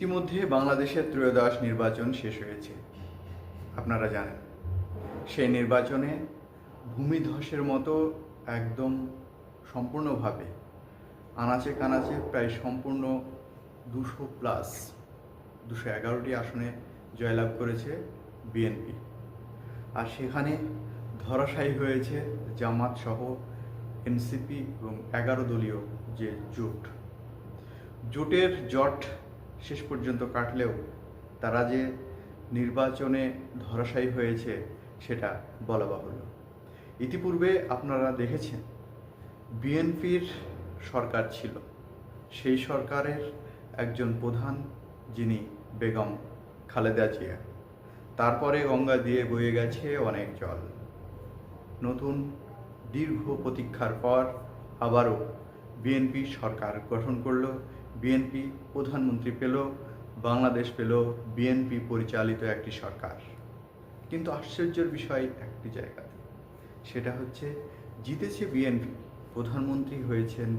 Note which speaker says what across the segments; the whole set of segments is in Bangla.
Speaker 1: ইতিমধ্যে বাংলাদেশের ত্রয়োদশ নির্বাচন শেষ হয়েছে। আপনারা জানেন, সেই নির্বাচনে ভূমিধসের মতো একদম সম্পূর্ণভাবে, আনাচে কানাচে প্রায় সম্পূর্ণ দুশো প্লাস, দুশো এগারোটি আসনে জয়লাভ করেছে বিএনপি। আর সেখানে ধরাশায়ী হয়েছে জামাত সহ এনসিপি এবং এগারো দলীয় যে জোট। জোটের জট শেষ পর্যন্ত কাটলেও তারা যে নির্বাচনে ধরাশায়ী হয়েছে সেটা বলা বাহুল্য। ইতিপূর্বে আপনারা দেখেছেন, বিএনপির সরকার ছিল। সেই সরকারের একজন প্রধান যিনি বেগম খালেদা জিয়া। তারপরে গঙ্গা দিয়ে বয়ে গেছে অনেক জল। নতুন দীর্ঘ প্রতীক্ষার পর আবারও বিএনপি সরকার গঠন করল বিএনপি প্রধানমন্ত্রী পেল বাংলাদেশ পেল বিএনপি পরিচালিত একটি সরকার। কিন্তু আশ্চর্যের বিষয় একটি জায়গাতে। সেটা হচ্ছে, জিতেছে বিএনপি, প্রধানমন্ত্রী হয়েছেন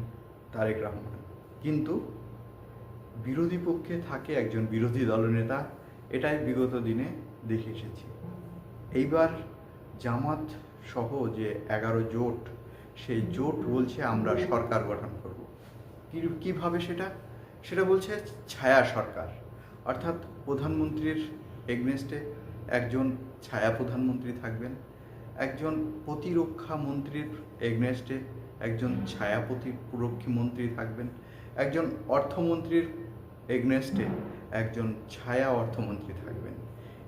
Speaker 1: তারেক রহমান। কিন্তু বিরোধী পক্ষে থাকে একজন বিরোধী দলনেতা এটাই বিগত দিনে দেখে এসেছি। এইবার জামাত সহ যে এগারো জোট, সেই জোট বলছে, আমরা সরকার গঠন কীভাবে সেটা? সেটা বলছে ছায়া সরকার। অর্থাৎ প্রধানমন্ত্রীর এগনেস্টে একজন ছায়া প্রধানমন্ত্রী থাকবেন, একজন প্রতিরক্ষা মন্ত্রীর এগনেস্টে একজন ছায়া প্রতিরক্ষী মন্ত্রী থাকবেন, একজন অর্থমন্ত্রীর এগনেস্টে একজন ছায়া অর্থমন্ত্রী থাকবেন।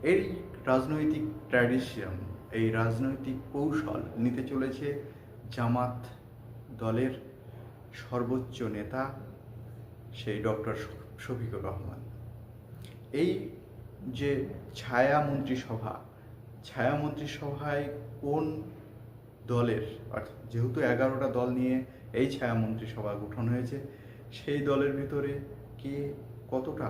Speaker 1: এই রাজনৈতিক ট্র্যাডিশন, এই রাজনৈতিক কৌশল নিতে চলেছে জামাত দলের সর্বোচ্চ নেতা সেই ডক্টর শফিকুর রহমান। এই যে ছায়া মন্ত্রিসভা, ছায়া মন্ত্রিসভায় কোন দলের অর্থাৎ যেহেতু এগারোটা দল নিয়ে এই ছায়া মন্ত্রিসভা গঠন হয়েছে, সেই দলের ভিতরে কে কতটা,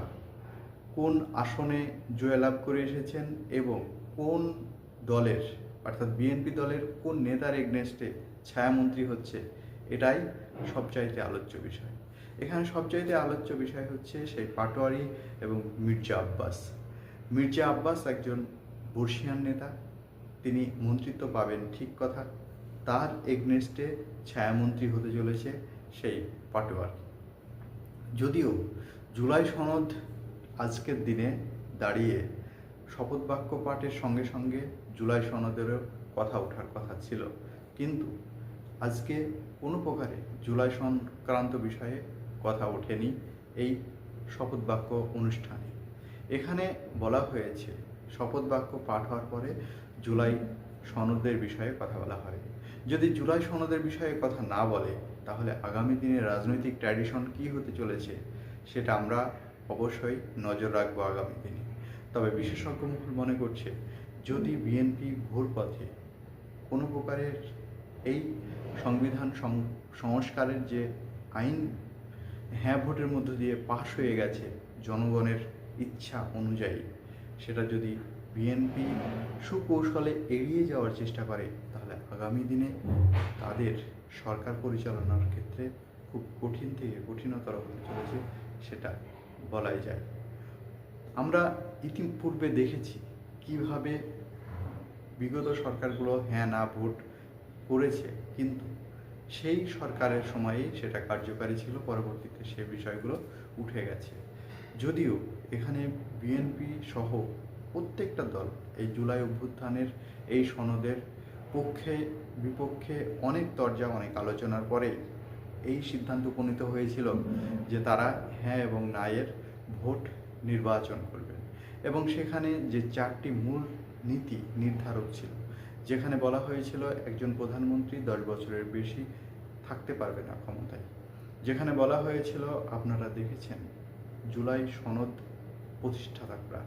Speaker 1: কোন আসনে জয়লাভ করে এসেছেন এবং কোন দলের, অর্থাৎ বিএনপি দলের কোন নেতার এগনেস্টে ছায়ামন্ত্রী হচ্ছে এটাই সবচাইতে আলোচ্য বিষয়। এখানে সবচাইতে আলোচ্য বিষয় হচ্ছে সেই পাটোয়ারি এবং মির্জা আব্বাস। মির্জা আব্বাস একজন বর্ষিয়ান নেতা। তিনি মন্ত্রিত্ব পাবেন ঠিক কথা। তার এগনেস্টে ছায়ামন্ত্রী হতে চলেছে সেই পাটোয়ারি। যদিও জুলাই সনদ আজকের দিনে দাঁড়িয়ে শপথ বাক্য পাঠের সঙ্গে সঙ্গে জুলাই সনদেরও কথা ওঠার কথা ছিল। কিন্তু আজকে কোনো প্রকারে জুলাই সংক্রান্ত বিষয়ে কথা ওঠেনি এই শপথ বাক্য অনুষ্ঠানে। এখানে বলা হয়েছে, শপথ বাক্য পাঠ হওয়ার পরে জুলাই সনদের বিষয়ে কথা বলা হয়। যদি জুলাই সনদের বিষয়ে কথা না বলে, তাহলে আগামী দিনে রাজনৈতিক ট্র্যাডিশন কী হতে চলেছে সেটা আমরা অবশ্যই নজর রাখব আগামী দিনে। তবে বিশেষজ্ঞ মহল মনে করছে, যদি বিএনপি ঘোর পথে কোনো প্রকারের এই সংবিধান সংস্কারের যে আইন হ্যাঁ ভোটের মধ্য দিয়ে পাশ হয়ে গেছে জনগণের ইচ্ছা অনুযায়ী। সেটা যদি বিএনপি সুকৌশলে এড়িয়ে যাওয়ার চেষ্টা করে, তাহলে আগামী দিনে তাদের সরকার পরিচালনার ক্ষেত্রে খুব কঠিন থেকে কঠিনতর হতে চলেছে সেটা বলাই যায়। আমরা ইতিপূর্বে দেখেছি কীভাবে বিগত সরকারগুলো হ্যাঁ না, ভোট করেছে, কিন্তু সেই সরকারের সময়েই সেটা কার্যকারী ছিল, পরবর্তীতে সে বিষয়গুলো উঠে গেছে। যদিও এখানে বিএনপি সহ প্রত্যেকটা দল এই জুলাই অভ্যুত্থানের এই সনদের পক্ষে, বিপক্ষে অনেক তরজা, অনেক আলোচনার পরে এই সিদ্ধান্ত উপনীত হয়েছিল যে তারা হ্যাঁ এবং না এর ভোট নির্বাচন করবেন। এবং সেখানে যে চারটি মূল নীতি নির্ধারক ছিল যেখানে বলা হয়েছিল একজন প্রধানমন্ত্রী দশ বছরের বেশি থাকতে পারবে না ক্ষমতায়। যেখানে বলা হয়েছিল, আপনারা দেখেছেন, জুলাই সনদ প্রতিষ্ঠাতাকরা।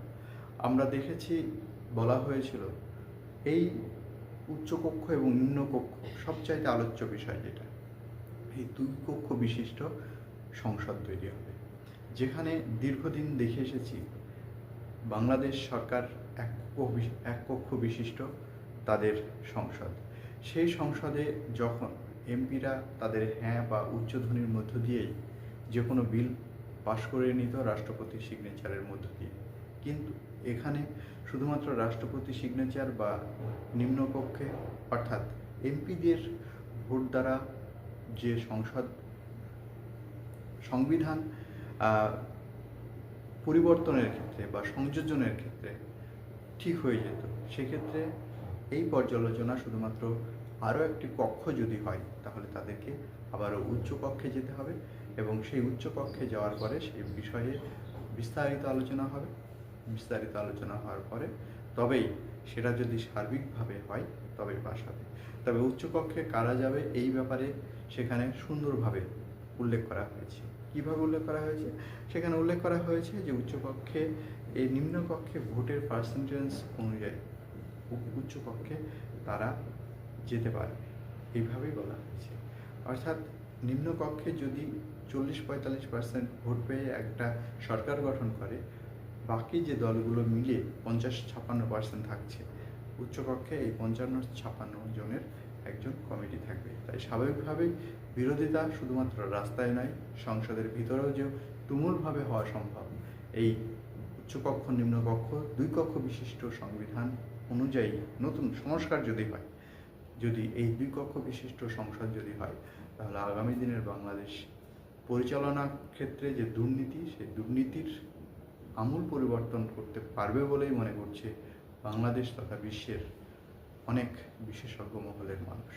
Speaker 1: আমরা দেখেছি, বলা হয়েছিল, এই উচ্চকক্ষ এবং নিম্নকক্ষ সবচাইতে আলোচ্য বিষয় যেটা, এই দুই কক্ষ বিশিষ্ট সংসদ তৈরি হবে। যেখানে দীর্ঘদিন দেখে এসেছি, বাংলাদেশ সরকার এক কক্ষ এক কক্ষ বিশিষ্ট তাদের সংসদ। সেই সংসদে যখন এমপিরা তাদের হ্যাঁ বা উচ্চধ্বনির মধ্য দিয়েই যে কোনো বিল পাশ করে নিত রাষ্ট্রপতির সিগনেচারের মধ্য দিয়ে। কিন্তু এখানে শুধুমাত্র রাষ্ট্রপতি সিগনেচার বা নিম্নকক্ষে, অর্থাৎ এমপিদের ভোট দ্বারা যে সংসদ সংবিধান পরিবর্তনের ক্ষেত্রে বা সংযোজনের ক্ষেত্রে ঠিক হয়ে যেত, সেক্ষেত্রে এই পর্যালোচনা শুধুমাত্র আরও একটি কক্ষ যদি হয়, তাহলে তাদেরকে আবারও উচ্চ কক্ষে যেতে হবে এবং সেই উচ্চ কক্ষে যাওয়ার পরে সেই বিষয়ে বিস্তারিত আলোচনা হবে। বিস্তারিত আলোচনা হওয়ার পরে তবেই সেটা যদি সার্বিকভাবে হয় তবেই পাশ হবে তবে উচ্চকক্ষে কারা যাবে এই ব্যাপারে সেখানে সুন্দরভাবে উল্লেখ করা হয়েছে। কীভাবে উল্লেখ করা হয়েছে? সেখানে উল্লেখ করা হয়েছে যে উচ্চকক্ষে এই নিম্নকক্ষে ভোটের পার্সেন্টেজ অনুযায়ী উচ্চকক্ষে তারা যেতে পারে। এইভাবেই বলা হয়েছে। অর্থাৎ নিম্নকক্ষে যদি চল্লিশ পঁয়তাল্লিশ পার্সেন্ট ভোট পেয়ে একটা সরকার গঠন করে, বাকি যে দলগুলো মিলে পঞ্চাশ ছাপ্পান্ন পার্সেন্ট থাকছে উচ্চকক্ষে এই পঞ্চান্ন ছাপ্পান্ন জনের একজন কমিটি থাকবে। তাই স্বাভাবিকভাবেই বিরোধিতা শুধুমাত্র রাস্তায় নয়, সংসদের ভিতরেও যে তুমুলভাবে হওয়া সম্ভব, এই উচ্চকক্ষ নিম্নকক্ষ দুই কক্ষ বিশিষ্ট সংবিধান অনুযায়ী নতুন সংস্কার যদি হয়, যদি এই দুই কক্ষ বিশিষ্ট সংসদ যদি হয়, তাহলে আগামী দিনের বাংলাদেশ পরিচালনার ক্ষেত্রে যে দুর্নীতি, সেই দুর্নীতির আমূল পরিবর্তন করতে পারবে বলেই মনে করছে বাংলাদেশ তথা বিশ্বের অনেক বিশেষজ্ঞ মহলের মানুষ।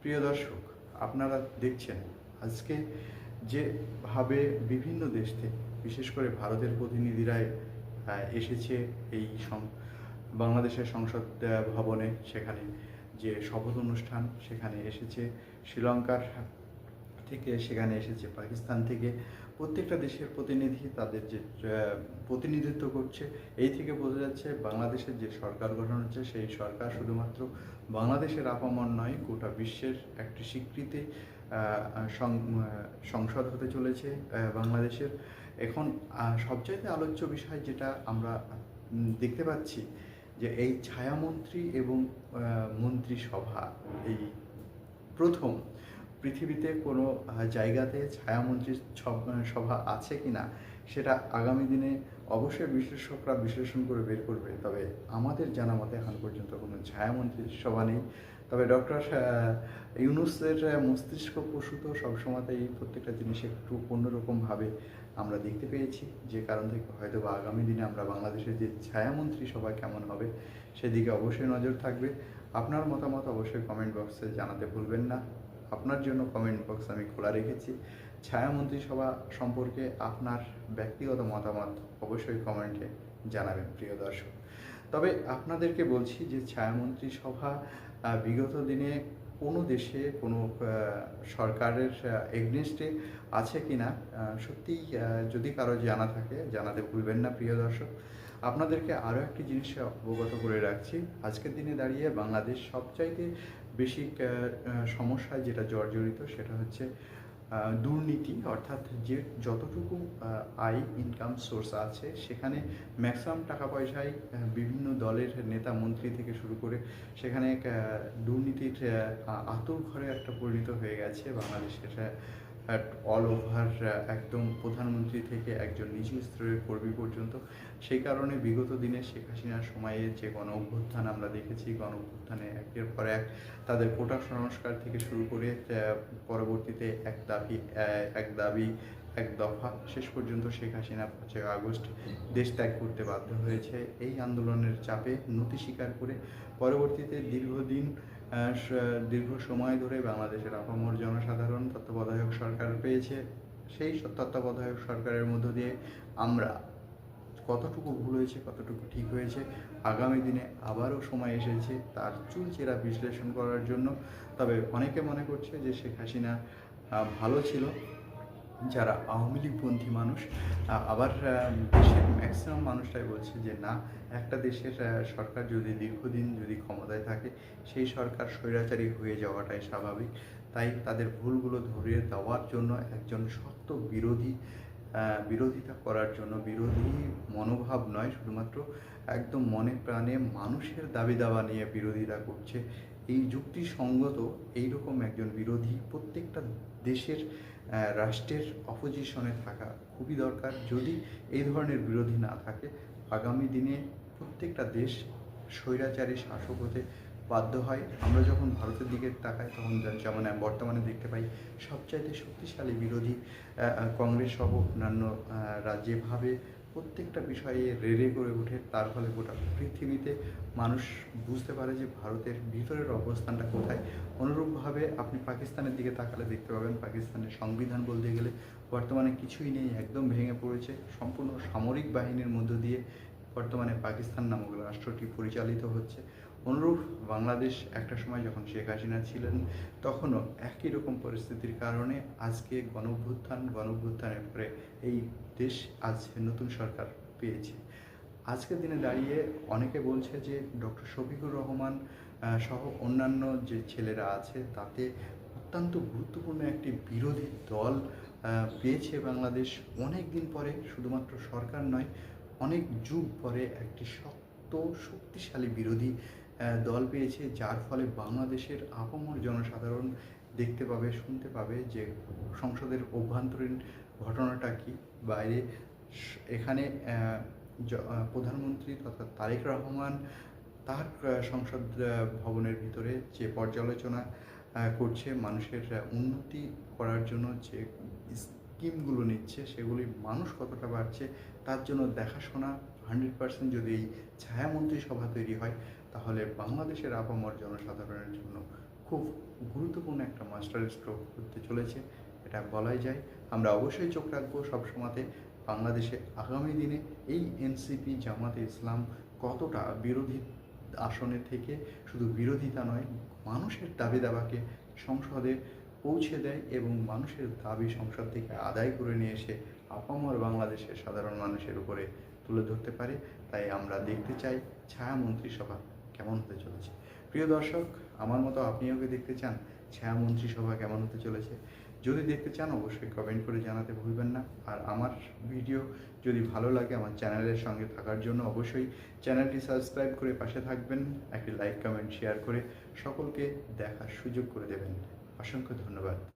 Speaker 1: প্রিয় দর্শক, আপনারা দেখছেন আজকে যেভাবে বিভিন্ন দেশ থেকে, বিশেষ করে ভারতের প্রতিনিধিরাই এসেছে এই বাংলাদেশের সংসদ ভবনে সেখানে যে শপথ অনুষ্ঠান সেখানে এসেছে। শ্রীলঙ্কার থেকে সেখানে এসেছে। পাকিস্তান থেকে প্রত্যেকটা দেশের প্রতিনিধি তাদের যে প্রতিনিধিত্ব করছে। এই থেকে বোঝা যাচ্ছে বাংলাদেশের যে সরকার গঠন হচ্ছে, সেই সরকার শুধুমাত্র বাংলাদেশের আপামর নয়, গোটা বিশ্বের একটি স্বীকৃতি সংসদ হতে চলেছে বাংলাদেশের। এখন সবচাইতে আলোচ্য বিষয় যেটা আমরা দেখতে পাচ্ছি যে এই ছায়ামন্ত্রী এবং মন্ত্রিসভা, এই প্রথম পৃথিবীতে কোনো জায়গাতে ছায়ামন্ত্রী সভ- আছে কি না সেটা আগামী দিনে অবশ্যই বিশ্লেষকরা বিশ্লেষণ করে বের করবে। তবে আমাদের জানা মতে এখন পর্যন্ত কোনো ছায়ামন্ত্রী সভা নেই। তবে ডক্টর ইউনুসের মস্তিষ্ক প্রসূত সবসময়তেই প্রত্যেকটা জিনিস একটু অন্যরকমভাবে আমরা দেখতে পেয়েছি। যে কারণ থেকে হয়তো বা আগামী দিনে আমরা বাংলাদেশের যে ছায়ামন্ত্রী সভা কেমন হবে, সেদিকে অবশ্যই নজর থাকবে। আপনার মতামত অবশ্যই কমেন্ট বক্সে জানাতে ভুলবেন না। আপনার জন্য কমেন্ট বক্স আমি খোলা রেখেছি। ছায়ামন্ত্রী সভা সম্পর্কে আপনার ব্যক্তিগত মতামত অবশ্যই কমেন্টে জানাবেন, প্রিয় দর্শক। তবে আপনাদেরকে বলছি যে ছায়ামন্ত্রী সভা বিগত দিনে কোনো দেশে কোনো সরকারের এগনেস্টে আছে কি না সত্যিই যদি কারও জানা থাকে, জানাতে ভুলবেন না, প্রিয় দর্শক। আপনাদেরকে আরও একটি জিনিস অবগত করে রাখছি। আজকের দিনে দাঁড়িয়ে বাংলাদেশ সবচাইতে বেশি সমস্যায় যেটা জর্জরিত, সেটা হচ্ছে দুর্নীতি, অর্থাৎ যে যতটুকু আয় ইনকাম সোর্স আছে, সেখানে ম্যাক্সিমাম টাকা পয়সায় বিভিন্ন দলের নেতা, মন্ত্রী থেকে শুরু করে সেখানে দুর্নীতির আতুর ঘরে একটা পরিণত হয়ে গেছে বাংলাদেশের অল ওভার একদম প্রধানমন্ত্রী থেকে একজন নিচু স্তরের কর্মী পর্যন্ত। সেই কারণে বিগত দিনে শেখ হাসিনার সময়ে যে গণ অভ্যুত্থান আমরা দেখেছি, গণ অভ্যুত্থানে একের পর এক তাদের কোটা সংস্কার থেকে শুরু করে পরবর্তীতে এক দাবি এক দাবি, এক দফা শেষ পর্যন্ত শেখ হাসিনা পাঁচই আগস্ট দেশ ত্যাগ করতে বাধ্য হয়েছে। এই আন্দোলনের চাপে নতি স্বীকার করে পরবর্তীতে দীর্ঘদিন দীর্ঘ সময় ধরে বাংলাদেশের আপামর জনসাধারণ তত্ত্বাবধায়ক সরকার পেয়েছে। সেই তত্ত্বাবধায়ক সরকারের মধ্য দিয়ে আমরা কতটুকু ভুল হয়েছে, কতটুকু ঠিক হয়েছে, আগামী দিনে আবারও সময় এসেছে তার চুলচেরা বিশ্লেষণ করার জন্য। তবে অনেকে মনে করছে যে শেখ হাসিনা ভালো ছিল। যারা আওয়ামী লীগপন্থী মানুষ আবার দেশের ম্যাক্সিমাম মানুষটাই বলছে যে, না, একটা দেশের সরকার যদি দীর্ঘদিন যদি ক্ষমতায় থাকে, সেই সরকার স্বৈরাচারী হয়ে যাওয়াটাই স্বাভাবিক। তাই তাদের ভুলগুলো ধরিয়ে দেওয়ার জন্য একজন শক্ত বিরোধী বিরোধিতা করার জন্য, বিরোধী মনোভাব নয়, শুধুমাত্র একদম মনে প্রাণে মানুষের দাবি দাবা নিয়ে বিরোধিতা করছে। এই যুক্তিসঙ্গত এইরকম একজন বিরোধী প্রত্যেকটা দেশের রাষ্ট্রের অপোজিশনে থাকা খুবই দরকার। যদি এই ধরনের বিরোধী না থাকে, আগামী দিনে প্রত্যেকটা দেশ স্বৈরাচারী শাসক হতে বাধ্য হয়। আমরা যখন ভারতের দিকে তাকাই, তখন যেমন বর্তমানে দেখতে পাই, সবচাইতে শক্তিশালী বিরোধী কংগ্রেস সহ অন্যান্য যেভাবে প্রত্যেকটা বিষয়ে রেড়ে করে ওঠে তার ফলে গোটা পৃথিবীতে মানুষ বুঝতে পারে যে ভারতের ভিতরের অবস্থানটা কোথায়। অনুরূপভাবে আপনি পাকিস্তানের দিকে তাকালে দেখতে পাবেন, পাকিস্তানের সংবিধান বলতে গেলে বর্তমানে কিছুই নেই, একদম ভেঙে পড়েছে। সম্পূর্ণ সামরিক বাহিনীর মধ্য দিয়ে বর্তমানে পাকিস্তান নামক রাষ্ট্রটি পরিচালিত হচ্ছে। অনুরূপ বাংলাদেশ একটা সময় যখন শেখ হাসিনা ছিলেন, তখনও একই রকম পরিস্থিতির কারণে আজকে গণভ্যুত্থান, গণভ্যুত্থানের পরে এই দেশ আজ নতুন সরকার পেয়েছে। আজকের দিনে দাঁড়িয়ে অনেকে বলছে যে ডক্টর শফিকুর রহমান সহ অন্যান্য যে ছেলেরা আছে, তাতে অত্যন্ত গুরুত্বপূর্ণ একটি বিরোধী দল পেয়েছে বাংলাদেশ। অনেক দিন পরে শুধুমাত্র সরকার নয়, অনেক যুগ পরে একটি শক্ত, শক্তিশালী বিরোধী দল পেয়েছে, যার ফলে বাংলাদেশের আপামর জনসাধারণ দেখতে পাবে, শুনতে পাবে যে সংসদের অভ্যন্তরীণ ঘটনাটা কি? বাইরে এখানে প্রধানমন্ত্রী তথা তারেক রহমান তার সংসদ ভবনের ভিতরে যে পর্যালোচনা করছে, মানুষের উন্নতি করার জন্য যে স্কিমগুলো নিচ্ছে, সেগুলি মানুষ কতটা বাড়ছে, তার জন্য দেখাশোনা হান্ড্রেড পার্সেন্ট যদি এই ছায়ামন্ত্রী সভা তৈরি হয়, তাহলে বাংলাদেশের আপামর জনসাধারণের জন্য খুব গুরুত্বপূর্ণ একটা মাস্টার স্ট্রোক করতে চলেছে। এটা বলাই যায়। আমরা অবশ্যই চোখ রাখব সবসময়তে বাংলাদেশে আগামী দিনে এই এনসিপি জামাতে ইসলাম কতটা বিরোধী আসনে থেকে শুধু বিরোধিতা নয়, মানুষের দাবি দাবাকে সংসদে পৌঁছে দেয় এবং মানুষের দাবি সংসদ থেকে আদায় করে নিয়ে এসে আপামর বাংলাদেশের সাধারণ মানুষের উপরে তুলে ধরতে পারে। তাই আমরা দেখতে চাই ছায়া মন্ত্রিসভা কেমন হতে চলেছে। প্রিয় দর্শক, আমার মতো আপনিও কি দেখতে চান? ছায়া মন্ত্রিসভা কেমন হতে চলেছে? যদি দেখতে চান, অবশ্যই কমেন্ট করে জানাতে ভুলবেন না। আর আমার ভিডিও যদি ভালো লাগে, আমার চ্যানেলের সঙ্গে থাকার জন্য অবশ্যই চ্যানেলটি সাবস্ক্রাইব করে পাশে থাকবেন, একটি লাইক কমেন্ট শেয়ার করে সকলকে দেখার সুযোগ করে দেবেন। অসংখ্য ধন্যবাদ।